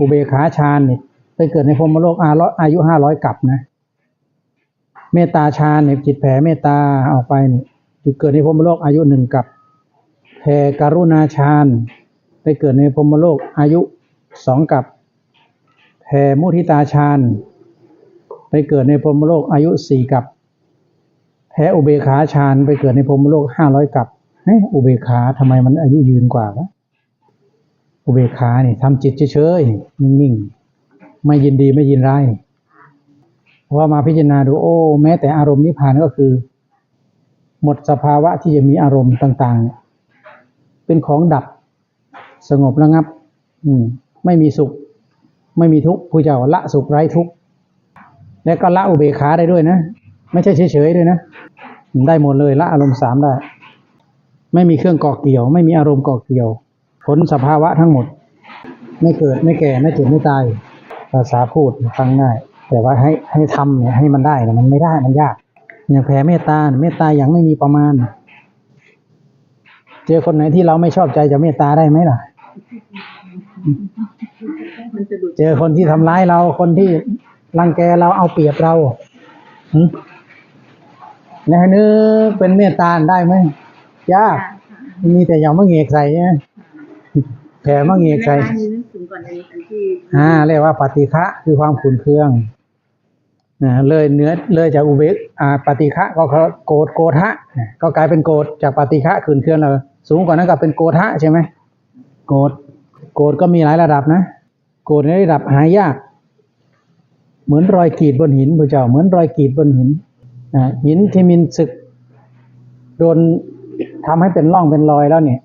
อุเบกขาฌานนี่ไปเกิดในพรมโลกอาร้อยอายุห้าร้อยกับนะ เมตตาฌานเนี่ยจิตแผ่เมตตาออกไปเนี่ยจุดเกิดในพรมโลกอายุหนึ่งกับแผ่กรุณาฌานไปเกิดในพรมโลกอายุสองกับแผ่มุทิตาฌานไปเกิดในพรมโลกอายุสี่กับแพ้อุเบกขาฌานไปเกิดในพรมโลกห้าร้อยกับเฮ้อุเบกขาทำไมมันอายุยืนกว่าวะ อุเบกขาเนี่ยทำจิตเฉยๆนิ่งๆ ไม่ยินดีไม่ยินร้ายเพราะว่ามาพิจารณาดูโอ้ แม้แต่อารมณ์นิพพานก็คือ หมดสภาวะที่จะมีอารมณ์ต่างๆเนี่ยเป็นของดับสงบระงับ อืม ไม่มีสุข ไม่มีทุกข์ผู้เจ้าละสุขไร้ทุกข์และก็ละอุเบกขาได้ด้วยนะ ไม่ใช่เฉยๆด้วยนะ ได้หมดเลยละอารมณ์สามได้ ไม่มีเครื่องก่อเกี่ยว ไม่มีอารมณ์ก่อเกี่ยว ผลสภาวะทั้งหมด ไม่เกิดไม่แก่ไม่เจ็บไม่ตายภาษาพูดฟังง่าย แต่ว่าให้ให้ทำเนี่ยให้มันได้เนี่ยมันไม่ได้มันยาก อย่างแผ่เมตตาเนี่ยเมตตาอย่างไม่มีประมาณ เจอคนไหนที่เราไม่ชอบใจจะเมตตาได้ไหมล่ะมันจะดุดเจอคนที่ทำร้ายเราคนที่รังแกเราเอาเปรียบเราหึแล้วให้นึกเป็นเมตตาได้ไหมยากมีแต่อย่างมะเงกใส่ใช่ไหม แผ่มะเงกใส่แม่ค้ามีนึกถึงก่อนอันนี้อันที่อ่าเรียกว่าปฏิฆะคือความขุนเคืองนะเลยเนื้อเลยจากอุเบกอ่าปฏิฆะก็คือโกรธโกธะก็กลายเป็นโกรธจากปฏิฆะขุนเคืองเราสูงกว่านั้นก็เป็นโกธะใช่ไหมโกรธโกรธก็มีหลายระดับนะ โกรธในระดับหายาก เหมือนรอยกรีดบนหินพระเจ้าเหมือนรอยกรีดบนหินนะหินที่มินศึกโดนทำให้เป็นร่องเป็นรอยแล้วเนี่ย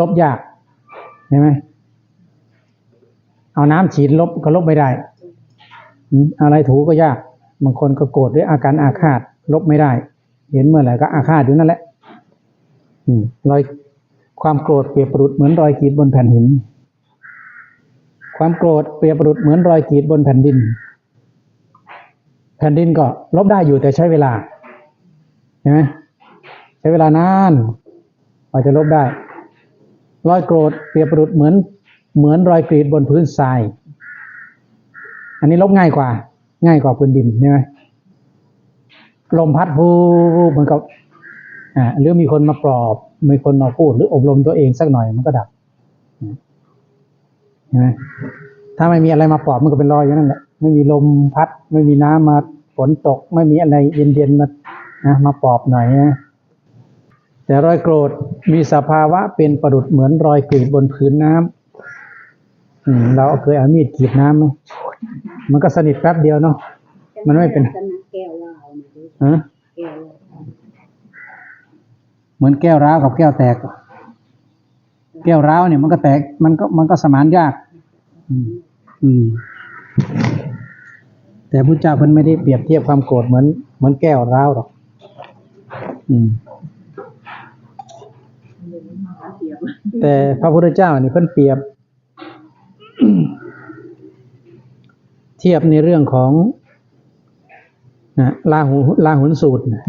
ลบยาก เห็นไหมเอาน้ำฉีดลบก็ลบไม่ได้ อะไรถูก็ยาก บางคนก็โกรธด้วยอาการอาฆาต ลบไม่ได้ เห็นเมื่อไหร่ก็อาฆาตอยู่นั่นแหละอืมรอยความโกรธเปรียบประดุดเหมือนรอยกรีดบนแผ่นหิน ความโกรธเปรียบประดุดเหมือนรอยกรีดบนแผ่นดิน แผ่นดินก็ลบได้อยู่แต่ใช้เวลาเห็นไหมใช้เวลานานกว่าจะลบได้ รอยโกรธเปรียบประดุดเหมือนเหมือนรอยกรีดบนพื้นทราย อันนี้ลบง่ายกว่า ง่ายกว่าพื้นดินใช่ไหมลมพัดพูเหมือนกับอ่าหรือมีคนมาปลอบ มีคนมาพูดหรืออบรมตัวเองสักหน่อยมันก็ดับเห็นไหมถ้าไม่มีอะไรมาปลอบมันก็เป็นรอยอย่างนั้นแหละไม่มีลมพัด ไม่มีน้ำมาฝนตก ไม่มีอะไรเย็นๆมานะมาปลอบหน่อยนะ แต่รอยโกรธมีสภาวะเป็นประดุดเหมือนรอยกรีดบนพื้นน้ำอืมเราเคยเอามีดกรีดน้ำไหมมันก็สนิทแป๊บเดียวเนาะมันไม่เป็นเหล้านะดูฮะเหมือนแก้วร้าวกับแก้วแตก แก้วร้าวเนี่ยมันก็แตก มันก็มันก็สมานยากอืมอืมแต่พระเจ้าเพิ่นไม่ได้เปรียบเทียบความโกรธเหมือนเหมือนแก้วร้าวหรอก อืม หาเสียบ แต่พระพุทธเจ้านี่เพิ่นเปรียบ เทียบในเรื่องของนะลาหูลาหุนสูตรนะ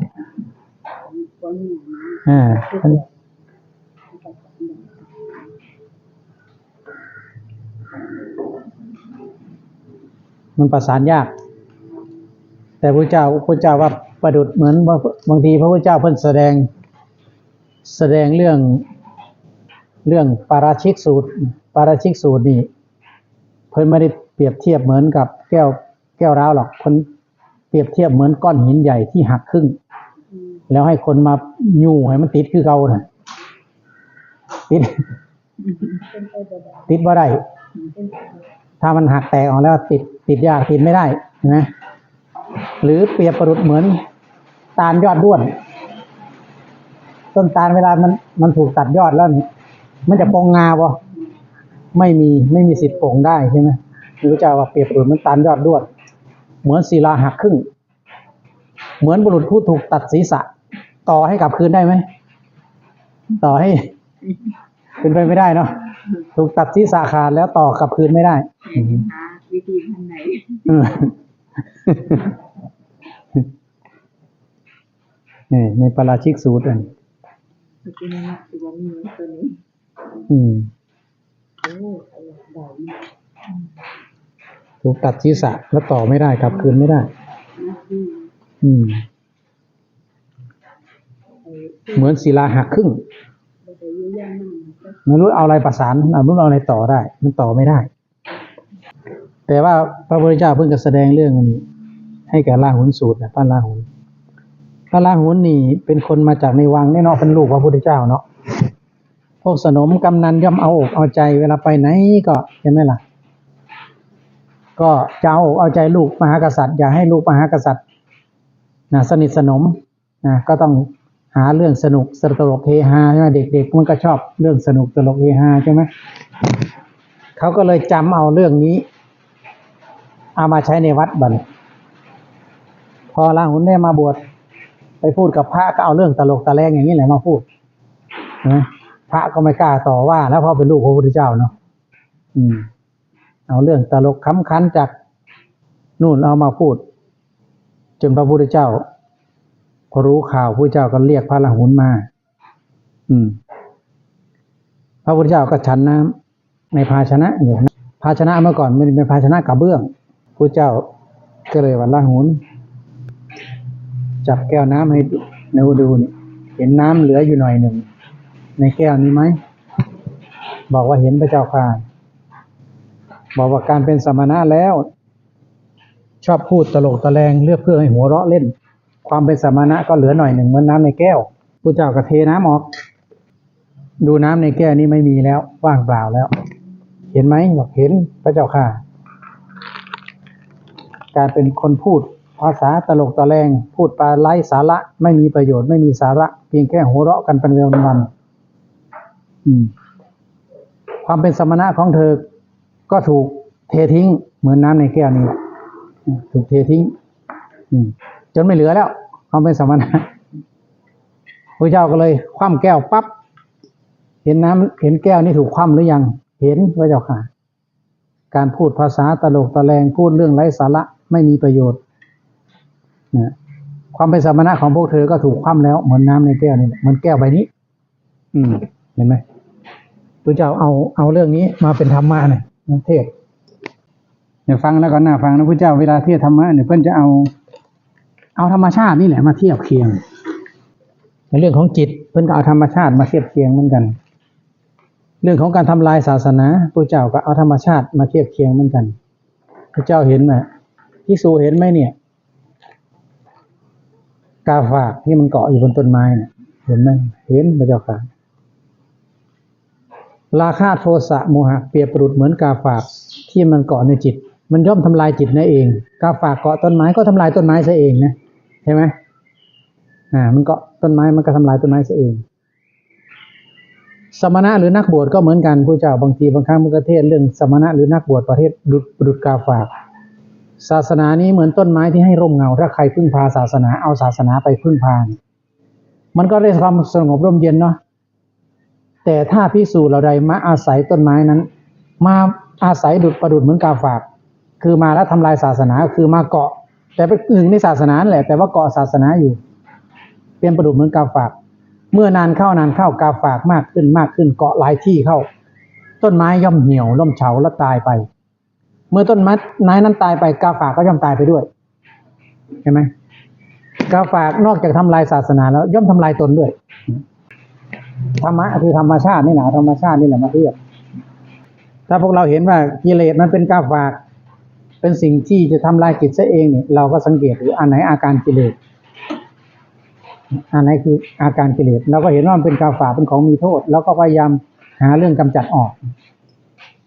คนหนึ่งนะอ่ามันประสานยาก แต่พระเจ้าพระเจ้าว่าประดุดเหมือนว่าบางทีพระพุทธเจ้าเพิ่นแสดงแสดงเรื่อง เรื่องปาราชิกสูตร ปาราชิกสูตรนี่ เพิ่นไม่ได้เปรียบเทียบเหมือนกับแก้วแก้วร้าวหรอกเพิ่นเปรียบเทียบเหมือนก้อนหินใหญ่ที่หักครึ่ง แล้วให้คนมายู่ให้มันติดคือเก่าน่ะติดติดว่าได้ถ้ามันหักแตกออกแล้วติดติดยากติดไม่ได้เห็นไหมหรือเปรียบประดุดเหมือนตาลยอดด้วน ต้นตาลเวลามันมันถูกตัดยอดแล้วนี่ มันจะโปงงาบ่ไม่มีไม่มีสิทธิ์โป่งได้ใช่ไหมพระเจ้าว่าเปรียบประดุดเหมือนตาลยอดด้วนเหมือนศิลาหักครึ่ง เหมือนบุรุษผู้ถูกตัดศีรษะ ต่อให้กลับคืนได้ไหม ต่อให้ เป็นไปไม่ได้เนาะถูกตัดศีรษะขาดแล้วต่อกลับคืนไม่ได้หาวิธีทางไหนเออนี่ในปาราชิกสูตรอันเมื่อกี้นี้นะคือว่ามีตัวนี้ อืมถูกตัดศีรษะแล้วต่อไม่ได้กลับ คืนไม่ได้ อืม เหมือนศิลาหักครึ่งเราจะยุ่งยากมากก็ไม่รู้เอาอะไรประสานเอาไม่รู้เอาอะไรต่อได้ มันต่อไม่ได้ แต่ว่าพระพุทธเจ้าเพิ่งจะแสดงเรื่องนนี้ ให้แก่ลาหุนสูตรนะพระลาหุนพระลาหุนนี่เป็นคนมาจากในวังแน่นอนเป็นลูกพระพุทธเจ้าเนาะ พวกสนมกำนันย่อมเอาอกเอาใจเวลาไปไหนก็ใช่ไหมล่ะ ก็จะเอาอกเอาใจลูกมหากษัตริย์อย่าให้ลูกมหากษัตริย์นะสนิทสนมนะก็ต้องหาเรื่องสนุกสตลกเฮฮาใช่ไหมเด็กๆมันก็ชอบเรื่องสนุกตลกเฮฮาใช่ไหมเขาก็เลยจำเอาเรื่องนี้เอามาใช้ในวัดบันพอลาหุนได้มาบวชไปพูดกับพระก็เอาเรื่องตลกตะแลงอย่างนี้แหละมาพูดนะ ระก็ไม่กล้าต่อว่าแล้วเพราะเป็นลูกพระพุทธเจ้าเนาะอืม เอาเรื่องตลกคำคันจากนู่นเอามาพูด จนพระพุทธเจ้าพอรู้ข่าวพระเจ้าก็เรียกพระละหุนมา อืม พระพุทธเจ้าก็ฉันน้ำในภาชนะอยู่ภาชนะเมื่อก่อนมันเป็นภาชนะกระเบื้องพระเจ้าก็เลยว่าละหุนจับแก้วน้ำให้ในดูนี่เห็นน้ำเหลืออยู่หน่อยหนึ่ง ในแก้วนี้ไหม บอกว่าเห็นพระเจ้าค่ะ บอกว่าการเป็นสมณะแล้ว ชอบพูดตลกตะแลงเลือกเพื่อให้หัวเราะเล่น ความเป็นสมณะก็เหลือหน่อยหนึ่งเหมือนน้ำในแก้วผู้เจ้าก็เทน้ำออก ดูน้ำในแก้วนี้ไม่มีแล้วว่างเปล่าแล้ว เห็นไหมบอกเห็นพระเจ้าค่ะ การเป็นคนพูดภาษาตลกตะแลงพูดปลาไร้สาระไม่มีประโยชน์ไม่มีสาระ เพียงแค่หัวเราะกันเป็นเวลวันๆอืม ความเป็นสมณะของเธอ ก็ถูกเททิ้ง เหมือนน้ำในแก้วนี่แหละอืมถูกเททิ้งจนไม่เหลือแล้ว ความเป็นสมณะพระเจ้าก็เลย คว่ำแก้วปั๊บเห็นน้ำเห็นแก้วนี่ถูกคว่ำหรือยัง เห็นพระเจ้าค่ะ การพูดภาษาตลกตะแลงพูดเรื่องไร้สาระไม่มีประโยชน์นะความเป็นสมณะของพวกเธอก็ถูกคว่ำแล้วเหมือนน้ำในแก้วนี่เหมือนแก้วใบนี้ อืม เห็นไหม พระเจ้าเอาเอาเรื่องนี้มาเป็นธรรมะเนี่ยเทศเนี่ยฟังแล้วก็น่าฟังนะพระเจ้าเวลาเทศธรรมะเนี่ยเพื่อนจะเอา เอาธรรมชาตินี่แหละมาเทียบเคียง ในเรื่องของจิตเพื่อนก็เอาธรรมชาติมาเทียบเคียงเหมือนกัน เรื่องของการทำลายศาสนาพระเจ้าก็เอาธรรมชาติมาเทียบเคียงเหมือนกันพระเจ้าเห็นไหมที่สูเห็นไหมเนี่ยกาฝากที่มันเกาะอยู่บนต้นไม้เนี่ยเห็นไหมเห็นพระเจ้าค่ะ ราคะโทสะโมหะเปรียบประดุดเหมือนกาฝากที่มันเกาะในจิต มันย่อมทำลายจิตนั่นเอง กาฝากเกาะต้นไม้ก็ทำลายต้นไม้ซะเองนะใช่ไหมอ่ามันเกาะต้นไม้มันก็ทำลายต้นไม้ซะเอง สมณะหรือนักบวชก็เหมือนกันผู้เจ้าบางทีบางครั้งมันก็เทศเรื่องสมณะหรือนักบวชประเทศดุดดุดกาฝาก ศาสนานี้เหมือนต้นไม้ที่ให้ร่มเงา ถ้าใครพึ่งพาศาสนาเอาศาสนาไปพึ่งพา มันก็ได้ความสงบร่มเย็นเนาะ แต่ถ้าพิสูจน์เราใดมาอาศัยต้นไม้นั้น มาอาศัยดุดประดุดเหมือนกาฝาก คือมาแล้วทำลายศาสนาคือมาเกาะ แต่เป็นหนึ่งในศาสนาแหละ แต่ว่าเกาะศาสนาอยู่ เป็นประดุดเหมือนกาฝาก เมื่อนานเข้านานเข้ากาฝากมากขึ้นมากขึ้นเกาะหลายที่เข้า ต้นไม้ย่อมเหี่ยวล่มเฉาและตายไป เมื่อต้นไม้ไม้นั้นตายไปกาฝากก็ย่อมตายไปด้วยเห็นไหมกาฝากนอกจากทำลายศาสนาแล้วย่อมทำลายตนด้วย ธรรมะคือธรรมชาตินี่แหละธรรมชาตินี่แหละมาเทียบ ถ้าพวกเราเห็นว่ากิเลสมันเป็นกาฝาก เป็นสิ่งที่จะทำลายจิตซะเองเนี่ยเราก็สังเกตดูอันไหนอาการกิเลสอันไหนคืออาการกิเลสเราก็เห็นว่ามันเป็นกาฝากเป็นของมีโทษแล้วก็พยายามหาเรื่องกำจัดออก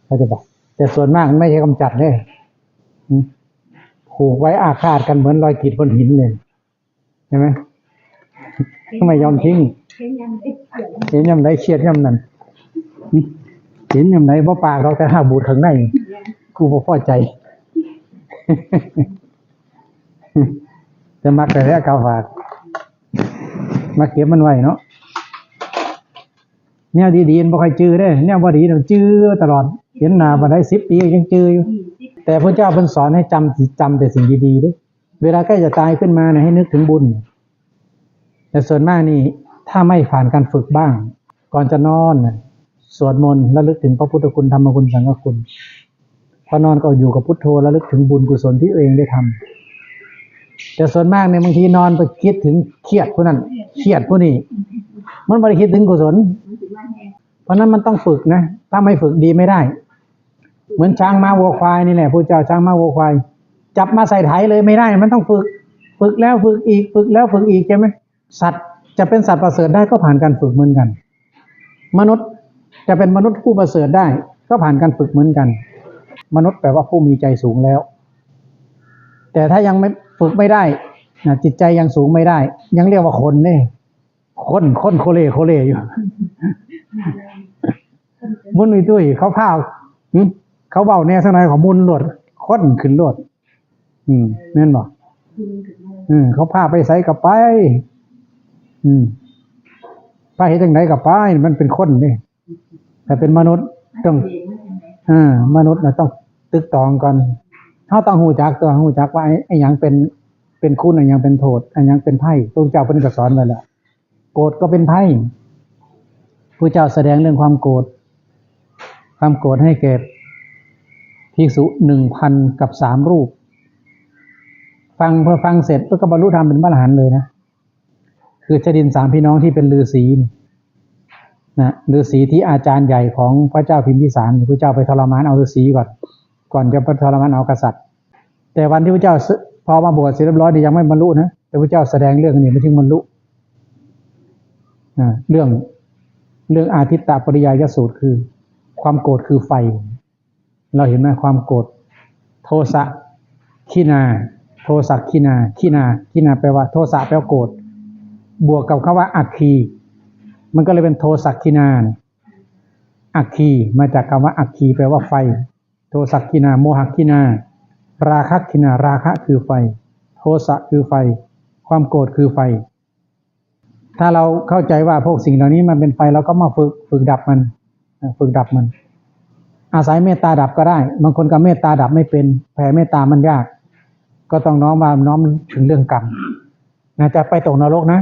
เขาจะบอก แต่ส่วนมากมันไม่ใช่กำจัดเลยผูกไว้อาฆาตกันเหมือนรอยขีดบนหินเลยใช่ไหมไม่ยอมทิ้ง เช่นยังได้เขียนเห็นยำได้เครียดยำนั้นเห็นยำไหนบ่ปากเราแต่ห้าบูดข้างในกูบ่พอใจจะมักแต่แรกกาฝากมาเก็บมันไว้เนาะแนวดีๆมันบ่ค่อยจื้อเด้แนวบ่ดีเราจื้อตลอด เห็นหน้าบ่ได้สิบปียังจื้ออยู่ แต่พระเจ้าเพิ่นสอนให้จำจำแต่สิ่งดีๆด้วยเวลาใกล้จะตายขึ้นมาเนี่ยให้นึกถึงบุญ แต่ส่วนมากนี่ ถ้าไม่ผ่านการฝึกบ้าง ก่อนจะนอนสวดมนต์แล้วลึกถึงพระพุทธคุณธรรมคุณสังฆคุณพอนอนก็อยู่กับพุทโธแล้วลึกถึงบุญกุศลที่เองได้ทำแต่ส่วนมากเนี่ยบางทีนอนไปคิดถึงเครียดผู้นั้นเครียดผู้นี้ มันไม่ได้คิดถึงกุศล เพราะฉะนั้นมันต้องฝึกนะถ้าไม่ฝึกดีไม่ได้ เหมือนช้างม้าวัวควายนี่แหละพระเจ้าช้างม้าวัวควาย จับมาใส่ไถเลยไม่ได้ มันต้องฝึก ฝึกแล้วฝึกอีก ฝึกแล้วฝึกอีกใช่ไหมสัตว์ จะเป็นสัตว์ประเสริฐได้ก็ผ่านการฝึกเหมือนกัน มนุษย์จะเป็นมนุษย์ผู้ประเสริฐได้ ก็ผ่านการฝึกเหมือนกัน มนุษย์แปลว่าผู้มีใจสูงแล้ว แต่ถ้ายังไม่ฝึกไม่ได้นะจิตใจยังสูงไม่ได้ ยังเรียกว่าคนเนี่ยคนคนโคเลโคเลอยู่มุนไปตุ้ยเขาพาหึเขาเบาแน่สักหน่อยของมุนโลดค้นขึ้นโลด อืมแม่นบอกกินถึงมาอืมเขาพาไปใส่กับไป อืมไปเห็นจังไหนกับไปมันเป็นคนนี่แต่เป็นมนุษย์ต้องเองมันยังไงอ่ามนุษย์เราต้องตึกตองก่อนเขาต้องหูจักตัวหูจักว่าไอ้ไอ้หยังเป็นเป็นคุณไอ้หยังเป็นโทษไอ้หยังเป็นไพ่พระเจ้าเป็นกสอนไว้แล้วโกรธก็เป็นไพ่พระเจ้าแสดงเรื่องความโกรธความโกรธให้เกิดภิกษุหนึ่งพันกับสามรูป ฟังพอฟังเสร็จก็บรรลุธรรมเป็นพระอรหันต์เลยนะ คือชดินสามพี่น้องที่เป็นฤาษีนี่นะฤาษีที่อาจารย์ใหญ่ของพระเจ้าพิมพิสารพระเจ้าไปทรมานเอาฤาษีก่อนก่อนจะไปทรมานเอากษัตริย์ แต่วันที่พระเจ้าพอมาบวชเสร็จเรียบร้อยนี่ยังไม่บรรลุนะแต่พระเจ้าแสดงเรื่องนี้ไม่ถึงบรรลุอ่าเรื่องเรื่องอาทิตตปริยายสูตรคือ ความโกรธคือไฟ เราเห็นไหมความโกรธโทสะขีนา โทสะขีนาขีนาขีนาแปลว่า โทสะแปลว่าโกรธ บวกกับคำว่าอัคคี มันก็เลยเป็นโทสักคินานอัคคีมาจากคำว่าอัคคีแปลว่าไฟ โทสักคินาโมหคินา ราคะคินาราคะคือไฟ โทสะคือไฟ ความโกรธคือไฟ ถ้าเราเข้าใจว่าพวกสิ่งเหล่านี้มันเป็นไฟเราก็มาฝึกฝึกดับมันฝึกดับมัน อาศัยเมตตาดับก็ได้ บางคนก็เมตตาดับไม่เป็นแผ่เมตตามันยาก ก็ต้องน้อมมาน้อมถึงเรื่องกรรมนะจะไปตกนรกนะ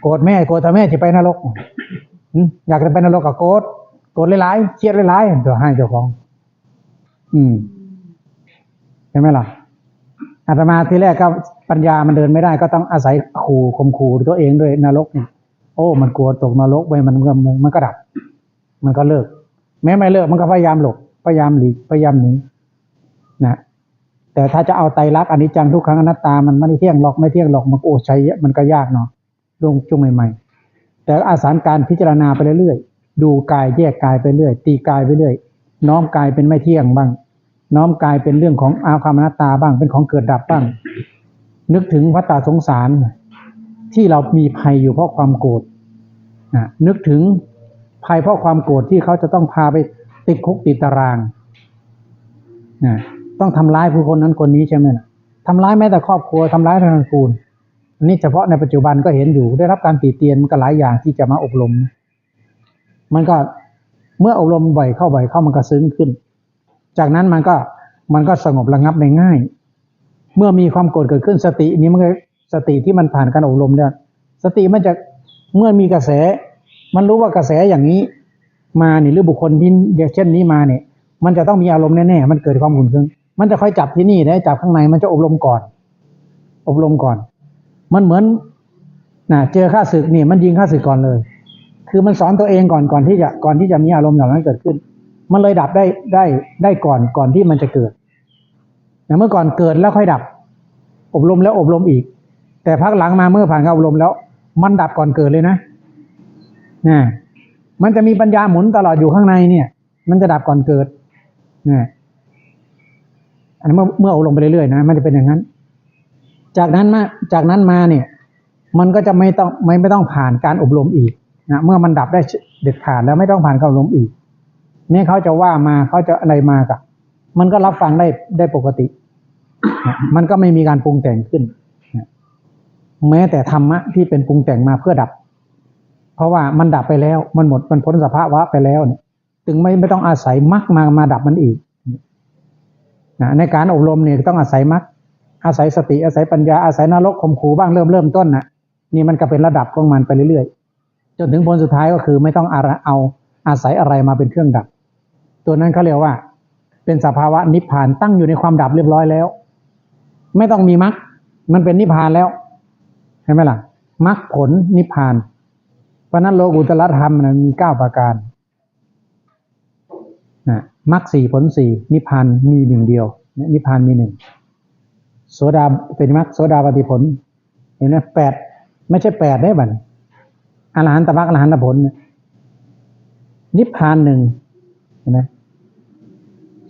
โกรธแม่โกรธถ้าแม่จะไปนรกอยากจะไปนรกกับโกรธโกรธหลายๆเครียดหลายๆเดี๋ยวให้เจ้าของ อืมใช่ไหมล่ะอาตมาทีแรกก็ปัญญามันเดินไม่ได้ ก็ต้องอาศัยขู่ข่มขู่ตัวเองด้วยนรกเนี่ยโอ้ มันกลัวตกนรกไปมันมันมันก็ดับ มันก็เลิก แม้ไม่เลิกมันก็พยายามหลบพยายามหลีกพยายามหนีนะแต่ถ้าจะเอาไตรลักษณ์อนิจจังทุกครั้งอนัตตามันไม่เที่ยงหรอกไม่เที่ยงหรอกมันก็โอ้ใช้มันก็ยากเนาะ ลงจุงใหม่ ๆ แต่อาศัยการพิจารณาไปเรื่อยๆ ดูกายแยกกายไปเรื่อย ตีกายไปเรื่อย น้อมกายเป็นไม่เที่ยงบ้าง น้อมกายเป็นเรื่องของอาความอนัตตาบ้าง เป็นของเกิดดับบ้าง นึกถึงวัฏฏะสงสารที่เรามีภัยอยู่เพราะความโกรธนึกถึงภัยเพราะความโกรธที่เขาจะต้องพาไปติดคุกติดตารางนะต้องทำร้ายผู้คนนั้นคนนี้ใช่ไหมล่ะทำร้ายแม้แต่ครอบครัวทำร้ายทางตระกูล นนี้เฉพาะในปัจจุบันก็เห็นอยู่ได้รับการตีเตียนมันก็หลายอย่างที่จะมาอบรม มันก็เมื่ออบรมบ่อยเข้าบ่อยเข้ามันก็ซึ้งขึ้น จากนั้นมันก็มันก็สงบระงับได้ง่าย เมื่อมีความโกรธเกิดขึ้นสตินี้มันก็สติที่มันผ่านการอบรมเนี่ยสติมันจะเมื่อมีกระแส มันรู้ว่ากระแสอย่างนี้มาเนี่ยหรือบุคคลที่เช่นนี้มาเนี่ย มันจะต้องมีอารมณ์แน่ๆมันเกิดความขุ่นเคืองมันจะค่อยจับที่นี่ได้จับข้างในมันจะอบรมก่อน อบรมก่อน มันเหมือนนะเจอข้าศึกนี่มันยิงข้าศึกก่อนเลย คือมันสอนตัวเองก่อนก่อนที่จะก่อนที่จะมีอารมณ์เหล่านั้นเกิดขึ้น มันเลยดับได้ได้ได้ก่อนก่อนที่มันจะเกิดแต่เมื่อก่อนเกิดแล้วค่อยดับ อบรมแล้วอบรมอีก แต่พักหลังมาเมื่อผ่านการอบรมแล้ว มันดับก่อนเกิดเลยนะนะมันจะมีปัญญาหมุนตลอดอยู่ข้างในเนี่ย มันจะดับก่อนเกิดนะอันนี้เมื่อเมื่ออบรมไปเรื่อยๆนะ มันจะเป็นอย่างนั้น จากนั้นมาจากนั้นมาเนี่ยมันก็จะไม่ต้องไม่ไม่ต้องผ่านการอบรมอีกนะเมื่อมันดับได้เด็ดขาดแล้วไม่ต้องผ่านการอบรมอีกแม้เขาจะว่ามาเขาจะอะไรมากับมันก็รับฟังได้ได้ปกติ มันก็ไม่มีการปรุงแต่งขึ้น แม้แต่ธรรมะที่เป็นปรุงแต่งมาเพื่อดับ เพราะว่ามันดับไปแล้ว มันหมดมันพ้นสภาวะไปแล้วเนี่ยถึงไม่ไม่ต้องอาศัยมรรคมามาดับมันอีกนะในการอบรมเนี่ยต้องอาศัยมรรค อาศัยสติอาศัยปัญญาอาศัยนรกข่มขู่บ้างเริ่มเริ่มต้นนะนี่มันก็เป็นระดับของมันไปเรื่อยๆ จนถึงผลสุดท้ายก็คือไม่ต้องอารเอาอาศัยอะไรมาเป็นเครื่องดับ ตัวนั้นเขาเรียกว่า เป็นสภาวะนิพพานตั้งอยู่ในความดับเรียบร้อยแล้ว ไม่ต้องมีมรรคมันเป็นนิพพานแล้วเห็นไหมล่ะมรรคผลนิพพานเพราะนั้นโลกุตตรธรรมนะมีเก้าประการนะมรรคสี่ผลสี่นิพพานมีหนึ่งเดียวนะนิพพานมีหนึ่ง โสดาเป็นมรรคโสดาปฏิผล เห็นไหมแปดไม่ใช่แปดได้บัดอรหันตมรรคอรหันตผล นิพพานหนึ่งเห็นไหม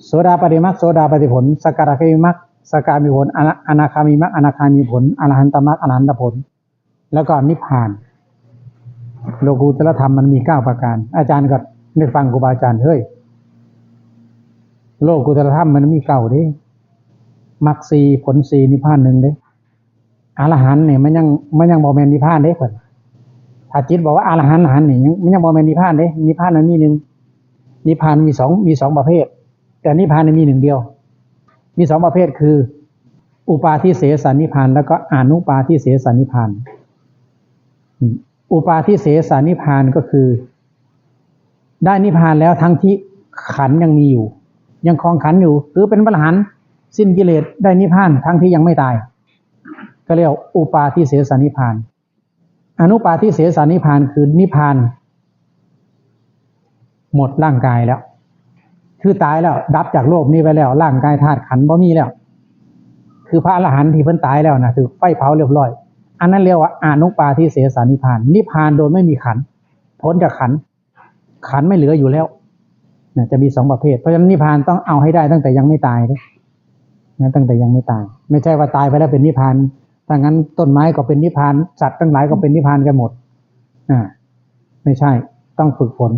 โสดาปฏิมรรคโสดาปฏิผลสกทาคามิมรรคสกามิผลอนาอนาคามิมรรคอนาคามีผลอรหันตมรรคอรหันตผล แล้วก็นิพพาน โลกุตตรธรรมมันมีเก้าประการ อาจารย์ก็ได้ฟังครูบาอาจารย์เฮ้ยโลกุตตรธรรมมันมีเก้าด้ มรรคสีผลสีนิพพานหนึ่งเด้อรหันเนี่ยมันยังมันยังบอแมนนิพพานเด้เพิ่นถ้าจิตบอกว่าอรหันต์อรหันต์นี่ยยังมันยังบอแมนนิพพานเด้นิพพานนั้นมีหนึ่งนิพพานมีสองมีสองประเภท แต่นิพพานเนี่ยมีหนึ่งเดียว มีสองประเภทคือ อุปาทิเสสนิพพาน แล้วก็อนุปาทิเสสนิพพาน อุปาทิเสสนิพพานก็คือ ได้นิพพานแล้วทั้งที่ขันยังมีอยู่ ยังคลองขันอยู่หรือเป็นพระอรหัน์ สิ้นกิเลสได้นิพพานทั้งที่ยังไม่ตาย ก็เรียกว่าอุปาทิเสสานิพพาน อนุปาทิเสสานิพพานคือนิพพาน หมดร่างกายแล้ว คือตายแล้ว ดับจากโลกนี้ไปแล้ว ร่างกายธาตุขันธ์บ่มีแล้ว คือพระอรหันต์ที่เพิ่นตายแล้วนะถือไฟเผาเรียบร้อย อันนั้นเรียกว่าอนุปาทิเสสานิพพาน นิพพานโดยไม่มีขันพ้นจากขันขันไม่เหลืออยู่แล้วนะจะมีสองประเภท เพราะฉะนั้นนิพพานต้องเอาให้ได้ตั้งแต่ยังไม่ตายเลย นะตั้งแต่ยังไม่ตาย ไม่ใช่ว่าตายไปแล้วเป็นนิพพานถ้างั้นต้นไม้ก็เป็นนิพพานสัตว์ทั้งหลายก็เป็นนิพพานกันหมดอ่าไม่ใช่ต้องฝึกฝน